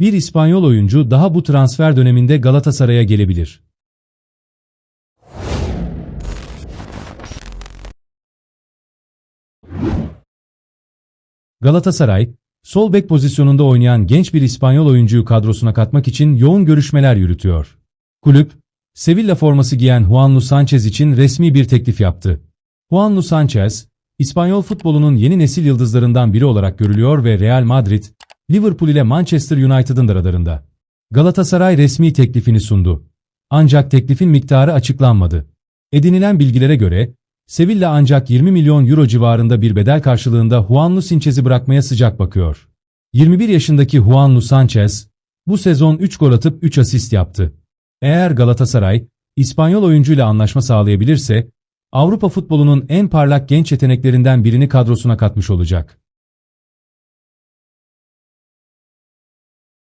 Bir İspanyol oyuncu daha bu transfer döneminde Galatasaray'a gelebilir. Galatasaray, sol bek pozisyonunda oynayan genç bir İspanyol oyuncuyu kadrosuna katmak için yoğun görüşmeler yürütüyor. Kulüp, Sevilla forması giyen Juanlu Sanchez için resmi bir teklif yaptı. Juanlu Sanchez, İspanyol futbolunun yeni nesil yıldızlarından biri olarak görülüyor ve Real Madrid, Liverpool ile Manchester United'ın da radarında. Galatasaray resmi teklifini sundu. Ancak teklifin miktarı açıklanmadı. Edinilen bilgilere göre, Sevilla ancak 20 milyon euro civarında bir bedel karşılığında Juanlu Sanchez'i bırakmaya sıcak bakıyor. 21 yaşındaki Juanlu Sanchez, bu sezon 3 gol atıp 3 asist yaptı. Eğer Galatasaray, İspanyol oyuncuyla anlaşma sağlayabilirse, Avrupa futbolunun en parlak genç yeteneklerinden birini kadrosuna katmış olacak.